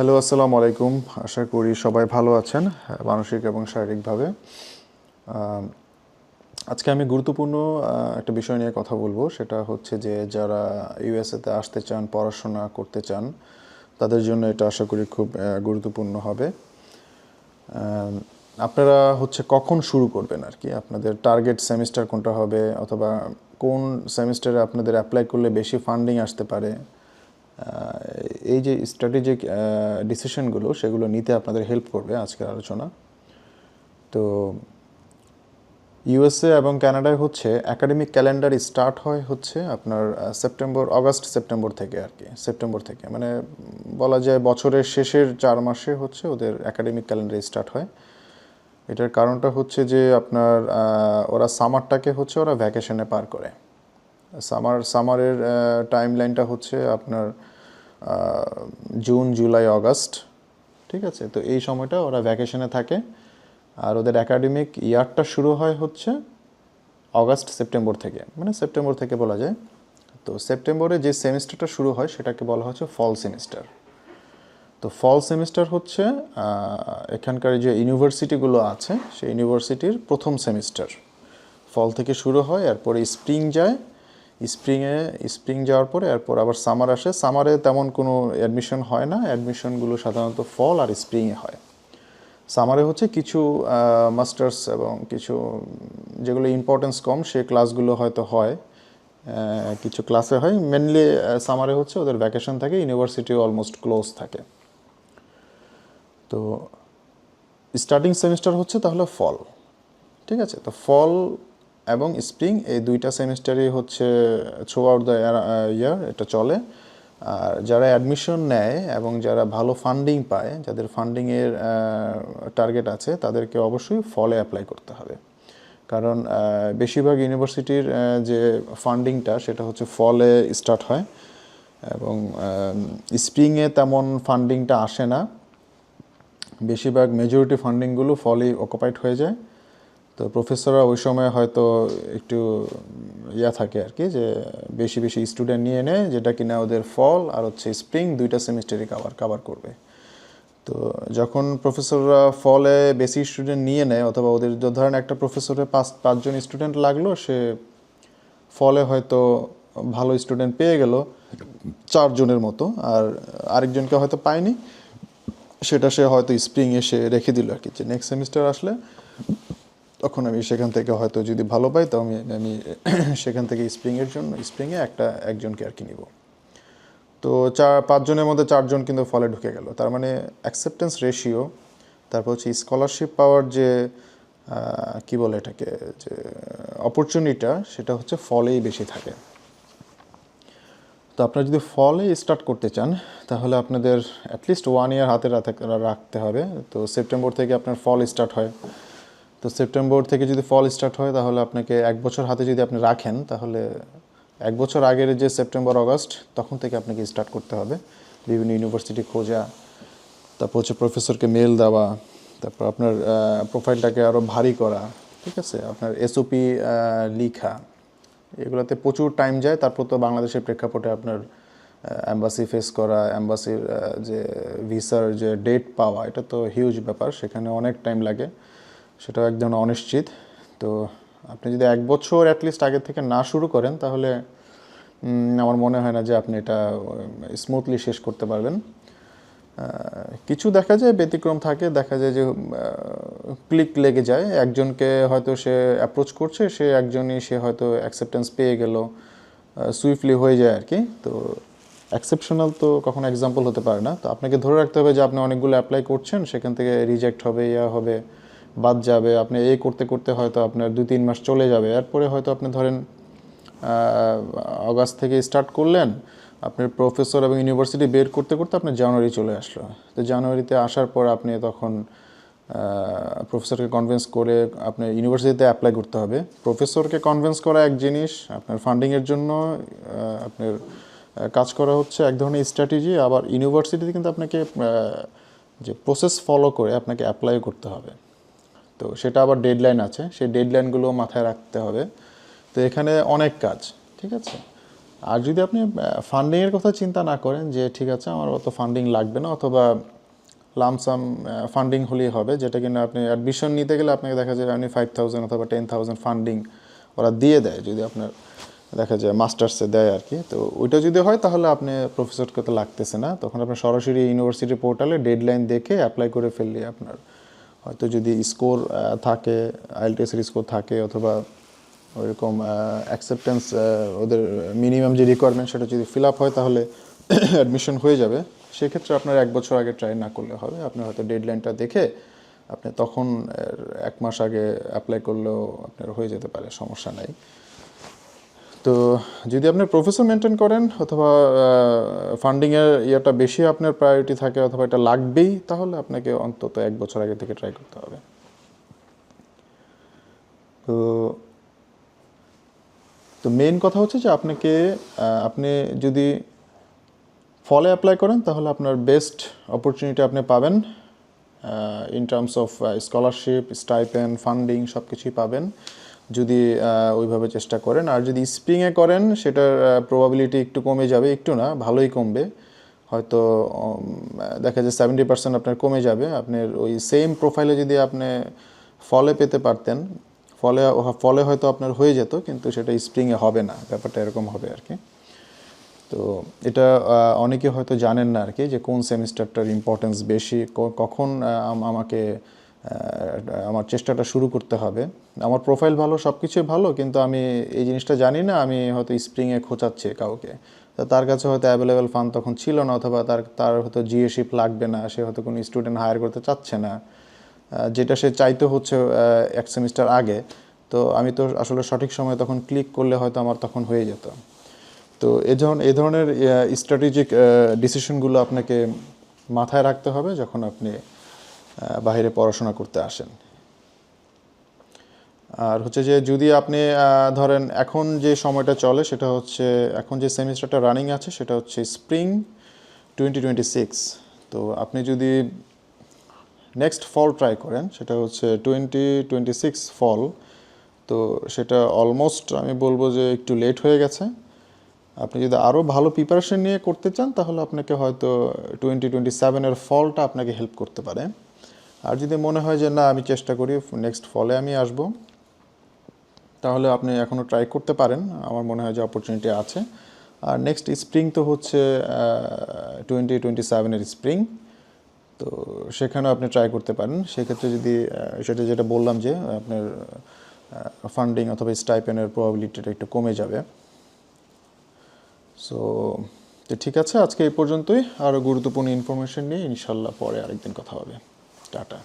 Hello আসসালামু আলাইকুম। আশা করি সবাই ভালো আছেন হ্যাঁ, মানসিক এবং শারীরিকভাবে। আজকে আমি গুরুত্বপূর্ণ একটা বিষয় নিয়ে কথা বলব। সেটা হচ্ছে যে যারা ইউএসএতে আসতে চান পড়াশোনা করতে চান তাদের জন্য এটা আশা করি খুব গুরুত্বপূর্ণ হবে। আপনারা হচ্ছে কখন শুরু করবেন আর কি? আপনাদের টার্গেট সেমিস্টার কোনটা হবে? অথবা কোন সেমিস্টারে আপনাদের অ্যাপ্লাই করলে বেশি ফান্ডিং আসতে পারে? এই যে স্ট্র্যাটেজিক ডিসিশনগুলো সেগুলো নিতে আপনাদের হেল্প করবে আজকের আলোচনা। তো ইউএসএ এবং কানাডায় হচ্ছে একাডেমিক ক্যালেন্ডার স্টার্ট হয় হচ্ছে আপনার সেপ্টেম্বর অগাস্ট সেপ্টেম্বর থেকে আর কি সেপ্টেম্বর থেকে। মানে বলা যায় বছরের শেষের চার মাসে হচ্ছে ওদের একাডেমিক ক্যালেন্ডার স্টার্ট হয়। এটার কারণটা হচ্ছে যে আপনার ওরা সামারটাকে হচ্ছে ওরা ভ্যাকেশনে পার করে। সামার সামারের টাইম লাইনটা হচ্ছে আপনার জুন, জুলাই আগস্ট ঠিক আছে? তো এই সময়টা ওরা ভ্যাকেশনে থাকে। আর ওদের একাডেমিক ইয়ারটা শুরু হয় হচ্ছে অগাস্ট, সেপ্টেম্বর থেকে। মানে সেপ্টেম্বর থেকে বলা যায়। তো সেপ্টেম্বরে যে সেমিস্টারটা শুরু হয়, সেটাকে বলা হচ্ছে ফল সেমিস্টার তো ফল সেমিস্টার হচ্ছে এখানকার যে ইউনিভার্সিটিগুলো আছে, সেই ইউনিভার্সিটির প্রথম সেমিস্টার ফল থেকে শুরু হয়, এরপরে স্প্রিং যায় স্প্রিংয়ে স্প্রিং যাওয়ার পরে, এরপর আবার সামার আসে। সামারে তেমন কোনো অ্যাডমিশন হয় না। অ্যাডমিশনগুলো সাধারণত ফল আর স্প্রিংয়ে হয়। সামারে হচ্ছে কিছু মাস্টার্স এবং কিছু, যেগুলো ইম্পর্টেন্স কম সেই ক্লাসগুলো হয়তো হয় কিছু ক্লাসে হয়। মেনলি সামারে হচ্ছে ওদের ভ্যাকেশন থাকে ইউনিভার্সিটি অলমোস্ট ক্লোজ থাকে। তো স্টার্টিং সেমিস্টার হচ্ছে তাহলে ফল ঠিক আছে? তো ফল এবং স্প্রিং এই দুইটা সেমিস্টারই হচ্ছে থ্রু আউট দ্য ইয়ার এটা চলে। আর যারা অ্যাডমিশন নেয় এবং যারা ভালো ফান্ডিং পায়, যাদের ফান্ডিংয়ের টার্গেট আছে, তাদেরকে অবশ্যই ফলে অ্যাপ্লাই করতে হবে। কারণ বেশিরভাগ ইউনিভার্সিটির যে ফান্ডিংটা সেটা হচ্ছে ফলে স্টার্ট হয়। এবং স্প্রিংয়ে তেমন ফান্ডিংটা আসে না। বেশিরভাগ মেজরিটি ফান্ডিংগুলো ফলেই অকুপাইড হয়ে যায়। তো প্রফেসররা ওই সময় হয়তো একটু ইয়া থাকে আর কি যে বেশি বেশি স্টুডেন্ট নিয়ে নেয় যেটা কিনা ওদের ফল আর হচ্ছে স্প্রিং দুইটা সেমিস্টারই কাভার কাভার করবে। তো যখন প্রফেসররা ফলে বেশি স্টুডেন্ট নিয়ে নেয় অথবা ওদের ধরেন একটা প্রফেসরে পাঁচ, পাঁচজন স্টুডেন্ট লাগল, সে ফলে হয়তো ভালো স্টুডেন্ট পেয়ে গেল চারজনের মতো আর আরেকজনকে হয়তো পায়নি। সেটা সে হয়তো স্প্রিং এসে রেখে দিল আর কি। যে নেক্সট সেমিস্টার আসলে তখন আমি সেখান থেকে হয়তো যদি ভালো পাই, তো আমি আমি সেখান থেকে স্প্রিংয়ের জন্য স্প্রিংয়ে একটা, একজনকে আর কি নিব। তো চার, পাঁচজনের মধ্যে চারজন কিন্তু ফলে ঢুকে গেল। তার মানে অ্যাকসেপ্টেন্স রেশিও তারপর হচ্ছে স্কলারশিপ পাওয়ার যে কি বলে এটাকে, যে অপরচুনিটিটা সেটা হচ্ছে ফলেই বেশি থাকে। তো আপনারা যদি ফলে স্টার্ট করতে চান, তাহলে আপনাদের অ্যাটলিস্ট ওয়ান ইয়ার হাতে রাখতে হবে। তো সেপ্টেম্বর থেকে আপনার ফল স্টার্ট হয়। তো সেপ্টেম্বর থেকে যদি ফল স্টার্ট হয়, তাহলে আপনাকে এক বছর হাতে যদি আপনি রাখেন, তাহলে এক বছর আগের যে সেপ্টেম্বর আগস্ট তখন থেকে আপনাকে স্টার্ট করতে হবে। বিভিন্ন ইউনিভার্সিটি খোঁজা, তারপর হচ্ছে প্রফেসরকে মেল দেওয়া, তারপর আপনার প্রোফাইলটাকে আরও ভারী করা, ঠিক আছে? আপনার এসওপি লিখা, এগুলোতে প্রচুর টাইম যায়। তারপর তো বাংলাদেশের প্রেক্ষাপটে আপনার অ্যাম্বাসি ফেস করা অ্যাম্বাসির যে ভিসার যে ডেট পাওয়া, এটা তো হিউজ ব্যাপার। সেখানে অনেক টাইম লাগে। সেটাও এক ধরনের অনিশ্চিত। তো আপনি যদি এক বছর অ্যাটলিস্ট আগে থেকে না শুরু করেন, তাহলে আমার মনে হয় না যে আপনি এটা স্মুথলি শেষ করতে পারবেন। কিছু দেখা যায়, ব্যতিক্রম থাকে, দেখা যায় যে ক্লিক লেগে যায়। একজনকে হয়তো সে অ্যাপ্রোচ করছে, সে একজনই সে হয়তো অ্যাকসেপ্টেন্স পেয়ে গেল সুইফটলি হয়ে যায় আর কি। তো অ্যাকসেপশনাল তো কখনো এক্সাম্পল হতে পারে না। তো আপনাকে ধরে রাখতে হবে যে, আপনি অনেকগুলো অ্যাপ্লাই করছেন, সেখান থেকে রিজেক্ট হবে, ইয়া হবে। বাদ যাবে, আপনি এই করতে করতে হয়তো আপনার দুই তিন মাস চলে যাবে। এরপরে হয়তো আপনি ধরেন আগস্ট থেকে স্টার্ট করলেন আপনার প্রফেসর এবং ইউনিভার্সিটি বের করতে করতে আপনার জানুয়ারি চলে আসলো। তো জানুয়ারিতে আসার পর আপনি তখন প্রফেসরকে কনভিন্স করে আপনার ইউনিভার্সিটিতে অ্যাপ্লাই করতে হবে। প্রফেসরকে কনভিন্স করা এক জিনিস, আপনার ফান্ডিংয়ের জন্য আপনার কাজ করা হচ্ছে এক ধরনের স্ট্র্যাটেজি আবার ইউনিভার্সিটিতে কিন্তু আপনাকে যে প্রসেস ফলো করে আপনাকে অ্যাপ্লাই করতে হবে। তো সেটা আবার ডেডলাইন আছে, সেই ডেডলাইনগুলো মাথায় রাখতে হবে। তো এখানে অনেক কাজ, ঠিক আছে? আর যদি আপনি ফান্ডিংয়ের কথা চিন্তা না করেন যে, ঠিক আছে, আমার অত ফান্ডিং লাগবে না, অথবা লামসাম ফান্ডিং হলেই হবে, যেটা কিনা আপনি অ্যাডমিশন নিতে গেলে আপনাকে দেখা যায় আপনি ফাইভ থাউজেন্ড অথবা টেন থাউজেন্ড ফান্ডিং ওরা দিয়ে দেয়, যদি আপনার দেখা যায় মাস্টার্সে দেয় আর কি। তো ওইটা যদি হয়, তাহলে আপনি প্রফেসরকে তো লাগতেছে না। তখন আপনি সরাসরি ইউনিভার্সিটি পোর্টালে ডেডলাইন দেখে অ্যাপ্লাই করে ফেললে আপনার হয়তো যদি স্কোর থাকে আইএলটিএসের স্কোর থাকে অথবা ওইরকম অ্যাকসেপ্টেন্স ওদের মিনিমাম যে রিকোয়ারমেন্ট সেটা যদি ফিল আপ হয় তাহলে অ্যাডমিশন হয়ে যাবে। সেক্ষেত্রে আপনার এক বছর আগে ট্রাই না করলে হবে। আপনি হয়তো ডেডলাইনটা দেখে আপনি তখন এক মাস আগে অ্যাপ্লাই করলেও আপনার হয়ে যেতে পারে, সমস্যা নাই। তো যদি আপনি প্রফেসর মেনটেন করেন অথবা ফান্ডিংয়ের ইয়েটা বেশি আপনার প্রায়োরিটি থাকে অথবা এটা লাগবেই, তাহলে আপনাকে অন্তত এক বছর আগে থেকে ট্রাই করতে হবে। তো তো মেইন কথা হচ্ছে যে আপনাকে আপনি যদি ফলে অ্যাপ্লাই করেন, তাহলে আপনার বেস্ট অপরচুনিটি আপনি পাবেন in terms of scholarship stipend funding সব কিছুই পাবেন। যদি ওইভাবে চেষ্টা করেন। আর যদি স্প্রিংয়ে করেন, সেটার প্রবাবিলিটি একটু কমে যাবে, একটু না, ভালোই কমবে। হয়তো দেখা যায় সেভেন্টি পার্সেন্ট আপনার কমে যাবে। আপনার ওই সেম প্রোফাইলে যদি আপনি ফলে পেতে পারতেন, ফলে ফলে হয়তো আপনার হয়ে যেত, কিন্তু সেটা স্প্রিংয়ে হবে না। ব্যাপারটা এরকম হবে আর কি। তো এটা অনেকে হয়তো জানেন না আর কি যে কোন সেমিস্টারটার ইম্পর্টেন্স বেশি কখন আমাকে আমার চেষ্টাটা শুরু করতে হবে। আমার প্রোফাইল ভালো সব কিছুই ভালো, কিন্তু আমি এই জিনিসটা জানি না, আমি হয়তো স্প্রিংয়ে খোঁচাচ্ছি কাউকে। তা তার কাছে হয়তো অ্যাভেলেবেল ফান্ড তখন ছিল না, অথবা তার তার হয়তো জিএশিপ লাগবে না, সে হয়তো কোনো স্টুডেন্ট হায়ার করতে চাচ্ছে না। যেটা সে চাইতে হচ্ছে এক সেমিস্টার আগে। তো আমি তো আসলে সঠিক সময়ে তখন ক্লিক করলে হয়তো আমার তখন হয়ে যেত। তো এ ধরনের এ ধরনের স্ট্র্যাটেজিক ডিসিশনগুলো আপনাকে মাথায় রাখতে হবে যখন আপনি বাইরে পড়াশোনা করতে আসেন। আর হচ্ছে যে যদি আপনি ধরেন এখন যে সময়টা চলে সেটা হচ্ছে, এখন যে সেমিস্টারটা রানিং আছে সেটা হচ্ছে স্প্রিং টোয়েন্টি টোয়েন্টি সিক্স তো আপনি যদি নেক্সট ফল ট্রাই করেন, সেটা হচ্ছে টোয়েন্টি টোয়েন্টি সিক্স ফল, তো সেটা অলমোস্ট আমি বলব যে একটু লেট হয়ে গেছে। আপনি যদি আরও ভালো প্রিপারেশন নিয়ে করতে চান, তাহলে আপনাকে হয়তো টোয়েন্টি টোয়েন্টি সেভেনের ফলটা আপনাকে হেল্প করতে পারে। আর যদি মনে হয় যে না, আমি চেষ্টা করি নেক্সট ফলে আমি আসব, তাহলে আপনি এখনও ট্রাই করতে পারেন। আমার মনে হয় যে অপরচুনিটি আছে। আর নেক্সট স্প্রিং তো হচ্ছে টোয়েন্টি টোয়েন্টি সেভেনের স্প্রিং তো সেখানেও আপনি ট্রাই করতে পারেন। সেক্ষেত্রে যদি সেটা যেটা বললাম যে, আপনার ফান্ডিং অথবা স্টাইপেনের প্রবাবিলিটিটা একটু কমে যাবে। সো তো ঠিক আছে, আজকে এই পর্যন্তই। আরও গুরুত্বপূর্ণ ইনফরমেশন নিয়ে ইনশাল্লাহ পরে আরেকদিন কথা হবে। টাটা